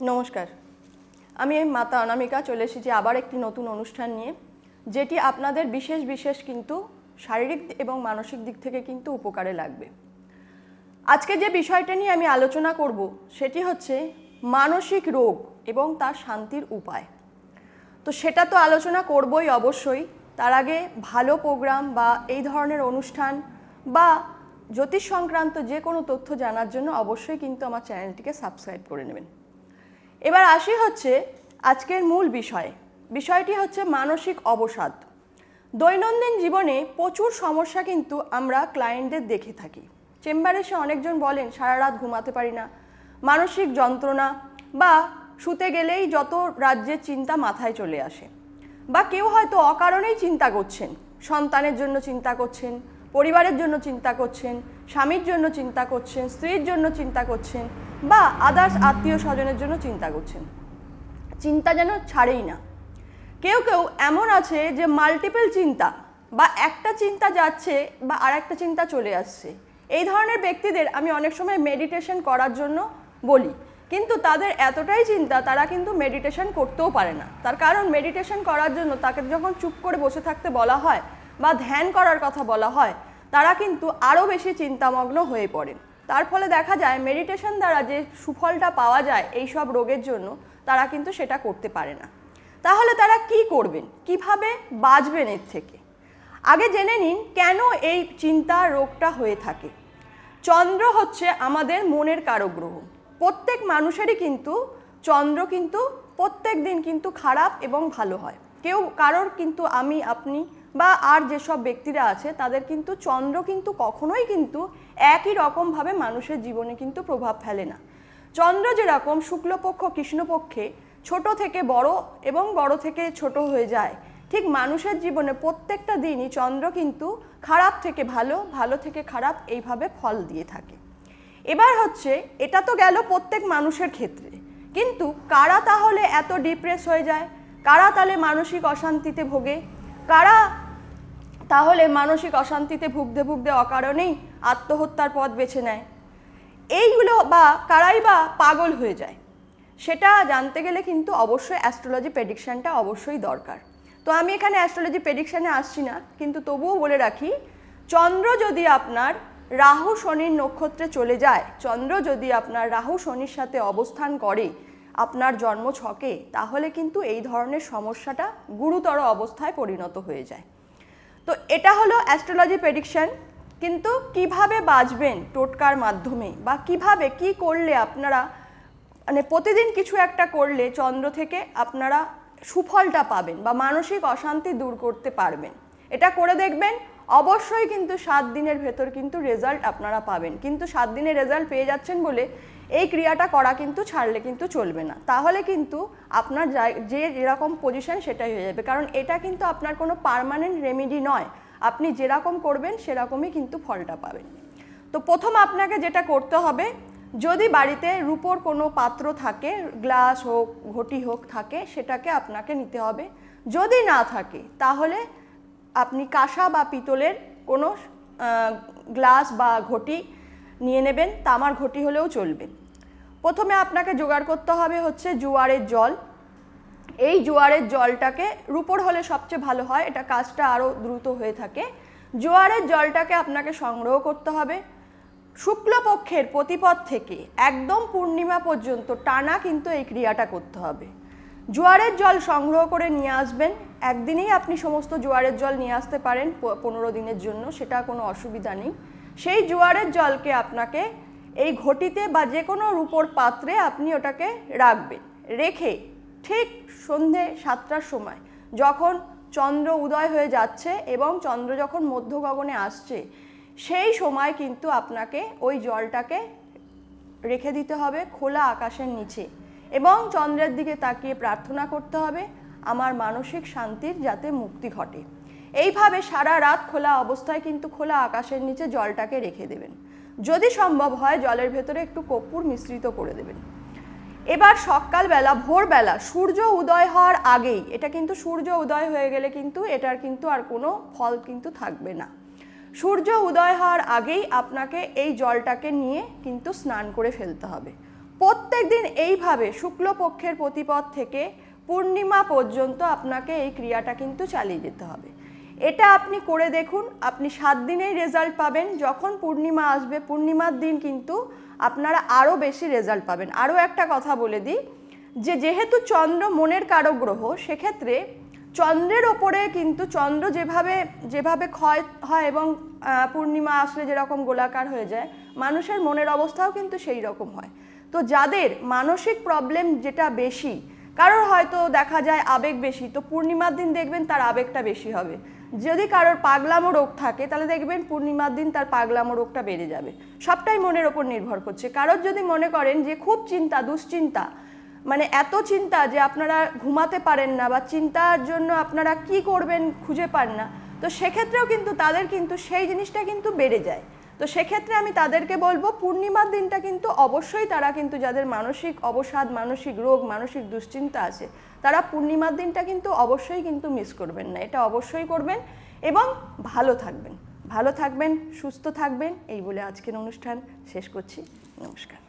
নমস্কার। আমি মাতা অনামিকা, চলে এসেছি আবার একটি নতুন অনুষ্ঠান নিয়ে, যেটি আপনাদের বিশেষ বিশেষ কিন্তু শারীরিক এবং মানসিক দিক থেকে কিন্তু উপকারে লাগবে। আজকে যে বিষয়টা নিয়ে আমি আলোচনা করব, সেটি হচ্ছে মানসিক রোগ এবং তার শান্তির উপায়। তো সেটা তো আলোচনা করবই অবশ্যই। তার আগে ভালো প্রোগ্রাম বা এই ধরনের অনুষ্ঠান বা জ্যোতিষ সংক্রান্ত যে কোনো তথ্য জানার জন্য অবশ্যই কিন্তু আমার চ্যানেলটিকে সাবস্ক্রাইব করে নেবেন। এবার আসি হচ্ছে আজকের মূল বিষয়। বিষয়টি হচ্ছে মানসিক অবসাদ। দৈনন্দিন জীবনে প্রচুর সমস্যা কিন্তু আমরা ক্লায়েন্টদের দেখে থাকি। চেম্বারে এসে অনেকজন বলেন সারা রাত ঘুমাতে পারি না। মানসিক যন্ত্রণা বা শুতে গেলেই যত রাজ্যের চিন্তা মাথায় চলে আসে। বা কেউ হয়তো অকারণেই চিন্তা করছেন, সন্তানের জন্য চিন্তা করছেন, পরিবারের জন্য চিন্তা করছেন, স্বামীর জন্য চিন্তা করছেন, স্ত্রীর জন্য চিন্তা করছেন বা আদার্স আত্মীয় স্বজনের জন্য চিন্তা করছেন। চিন্তা যেন ছাড়েই না। কেউ কেউ এমন আছে যে মাল্টিপল চিন্তা বা একটা চিন্তা যাচ্ছে বা আর একটা চিন্তা চলে আসছে। এই ধরনের ব্যক্তিদের আমি অনেক সময় মেডিটেশন করার জন্য বলি। কিন্তু তাদের এতটাই চিন্তা, তারা কিন্তু মেডিটেশন করতেও পারে না। তার কারণ মেডিটেশন করার জন্য তাকে যখন চুপ করে বসে থাকতে বলা হয় বা ধ্যান করার কথা বলা হয়, তারা কিন্তু আরও বেশি চিন্তামগ্ন হয়ে পড়েন। তার ফলে দেখা যায় মেডিটেশন দ্বারা যে সুফলটা পাওয়া যায় এই সব রোগের জন্য তারা কিন্তু সেটা করতে পারে না। তাহলে তারা কি করবেন? কীভাবে বাঁচবেন এর থেকে? আগে জেনে নিন কেন এই চিন্তা রোগটা হয়ে থাকে। চন্দ্র হচ্ছে আমাদের মনের কারক গ্রহ। প্রত্যেক মানুষেরই কিন্তু চন্দ্র কিন্তু প্রত্যেক দিন কিন্তু খারাপ এবং ভালো হয়। কেউ কারোর কিন্তু আমি, আপনি বা আর যেসব ব্যক্তিরা আছে, তাদের কিন্তু চন্দ্র কিন্তু কখনোই কিন্তু একই রকমভাবে মানুষের জীবনে কিন্তু প্রভাব ফেলে না। চন্দ্র যেরকম শুক্লপক্ষ, কৃষ্ণপক্ষে ছোট থেকে বড় এবং বড় থেকে ছোট হয়ে যায়। ঠিক মানুষের জীবনে প্রত্যেকটা দিনই চন্দ্র কিন্তু খারাপ থেকে ভালো ভালো থেকে খারাপ এইভাবে ফল দিয়ে থাকে। এবার হচ্ছে, এটা তো গেল প্রত্যেক মানুষের ক্ষেত্রে। কিন্তু কারা তাহলে এত ডিপ্রেস হয়ে যায়? কারা তাহলে মানসিক অশান্তিতে ভোগে? কারা তাহলে মানসিক অশান্তিতে ভুগতে ভুগতে অকারণেই আত্মহত্যার পথ বেছে নেয়। এইগুলো বা কারাই বা পাগল হয়ে যায়। সেটা জানতে গেলে কিন্তু অবশ্যই অ্যাস্ট্রোলজি প্রেডিকশানটা অবশ্যই দরকার। তো আমি এখানে অ্যাস্ট্রোলজি প্রেডিকশানে আসছি না, কিন্তু তবুও বলে রাখি, চন্দ্র যদি আপনার রাহু শনির নক্ষত্রে চলে যায়, চন্দ্র যদি আপনার রাহু শনির সাথে অবস্থান করে আপনার জন্ম ছকে, তাহলে কিন্তু এই ধরনের সমস্যাটা গুরুতর অবস্থায় পরিণত হয়ে যায়। তো এটা হলো অ্যাস্ট্রোলজি প্রেডিকশান কিন্তু কীভাবে বাঁচবেন টোটকার মাধ্যমে বা কীভাবে কি করলে আপনারা মানে প্রতিদিন কিছু একটা করলে চন্দ্র থেকে আপনারা সুফলটা পাবেন বা মানসিক অশান্তি দূর করতে পারবেন। এটা করে দেখবেন অবশ্যই কিন্তু সাত দিনের ভেতর কিন্তু রেজাল্ট আপনারা পাবেন। কিন্তু সাত দিনের রেজাল্ট পেয়ে যাচ্ছেন বলে এই ক্রিয়াটা করা কিন্তু ছাড়লে কিন্তু চলবে না। তাহলে কিন্তু আপনার যে যেরকম পজিশন সেটাই হয়ে যাবে। কারণ এটা কিন্তু আপনার কোনো পার্মানেন্ট রেমেডি নয়। আপনি যেরকম করবেন সেরকমই কিন্তু ফলটা পাবেন। তো প্রথম আপনাকে যেটা করতে হবে, যদি বাড়িতে রূপোর কোনো পাত্র থাকে গ্লাস হোক, ঘটি হোক থাকে, সেটাকে আপনাকে নিতে হবে। যদি না থাকে, তাহলে আপনি কাঁসা বা পিতলের কোনো গ্লাস বা ঘটি নিয়ে নেবেন, তামার ঘটি হলেও চলবে। প্রথমে আপনাকে জোগাড় করতে হবে হচ্ছে জোয়ারের জল। এই জোয়ারের জলটাকে রুপোর হলে সবচেয়ে ভালো হয়, এটা কাজটা আরও দ্রুত হয়ে থাকে। জোয়ারের জলটাকে আপনাকে সংগ্রহ করতে হবে। শুক্লপক্ষের প্রতিপদ থেকে একদম পূর্ণিমা পর্যন্ত টানা কিন্তু এই ক্রিয়াটা করতে হবে। জোয়ারের জল সংগ্রহ করে নিয়ে আসবেন। একদিনেই আপনি সমস্ত জোয়ারের জল নিয়ে আসতে পারেন পনেরো দিনের জন্য, সেটা কোনো অসুবিধা নেই। সেই জোয়ারের জলকে আপনাকে এই ঘটিতে বা যে কোনো রূপোর পাত্রে আপনি ওটাকে রাখবেন। রেখে ঠিক সন্ধে সাতটার সময় যখন চন্দ্র উদয় হয়ে যাচ্ছে এবং চন্দ্র যখন মধ্য গগনে আসছে, সেই সময় কিন্তু আপনাকে ওই জলটাকে রেখে দিতে হবে খোলা আকাশের নিচে। এবং চন্দ্রের দিকে তাকিয়ে প্রার্থনা করতে হবে, আমার মানসিক শান্তির যাতে মুক্তি ঘটে। এইভাবে সারা রাত খোলা অবস্থায় কিন্তু খোলা আকাশের নিচে জলটাকে রেখে দেবেন। যদি সম্ভব হয় জলের ভেতরে একটু কর্পূর মিশ্রিত করে দেবেন। এবার সকালবেলা, ভোরবেলা, সূর্য উদয় হওয়ার আগেই, এটা কিন্তু সূর্য উদয় হয়ে গেলে কিন্তু এটার কিন্তু আর কোনো ফল কিন্তু থাকবে না। সূর্য উদয় হওয়ার আগেই আপনাকে এই জলটাকে নিয়ে কিন্তু স্নান করে ফেলতে হবে। প্রত্যেক দিন এইভাবে শুক্লপক্ষের প্রতিপদ থেকে পূর্ণিমা পর্যন্ত আপনাকে এই ক্রিয়াটা কিন্তু চালিয়ে যেতে হবে। এটা আপনি করে দেখুন, আপনি সাত দিনেই রেজাল্ট পাবেন। যখন পূর্ণিমা আসবে, পূর্ণিমার দিন কিন্তু আপনারা আরও বেশি রেজাল্ট পাবেন। আরও একটা কথা বলে দিই যে, যেহেতু চন্দ্র মনের কারক গ্রহ, সেক্ষেত্রে চন্দ্রের ওপরে কিন্তু চন্দ্র যেভাবে যেভাবে ক্ষয় হয় এবং পূর্ণিমা আসলে যেরকম গোলাকার হয়ে যায়, মানুষের মনের অবস্থাও কিন্তু সেই রকম হয়। তো যাদের মানসিক প্রবলেম যেটা বেশি, কারোর হয়তো দেখা যায় আবেগ বেশি, তো পূর্ণিমার দিন দেখবেন তার আবেগটা বেশি হবে। যদি কারোর পাগলামো রোগ থাকে, তাহলে দেখবেন পূর্ণিমার দিন তার পাগলামো রোগটা বেড়ে যাবে। সবটাই মনের ওপর নির্ভর করছে। কারোর যদি মনে করেন যে খুব চিন্তা, দুশ্চিন্তা মানে এত চিন্তা যে আপনারা ঘুমাতে পারেন না বা চিন্তার জন্য আপনারা কি করবেন খুঁজে পান না, তো সেক্ষেত্রেও কিন্তু তাদের কিন্তু সেই জিনিসটা কিন্তু বেড়ে যায়। তো সেক্ষেত্রে আমি তাদেরকে বলব, পূর্ণিমার দিনটা কিন্তু অবশ্যই তারা কিন্তু যাদের মানসিক অবসাদ, মানসিক রোগ, মানসিক দুশ্চিন্তা আছে, তারা পূর্ণিমার দিনটা কিন্তু অবশ্যই কিন্তু মিস করবেন না। এটা অবশ্যই করবেন এবং ভালো থাকবেন। ভালো থাকবেন, সুস্থ থাকবেন, এই বলে আজকের অনুষ্ঠান শেষ করছি। নমস্কার।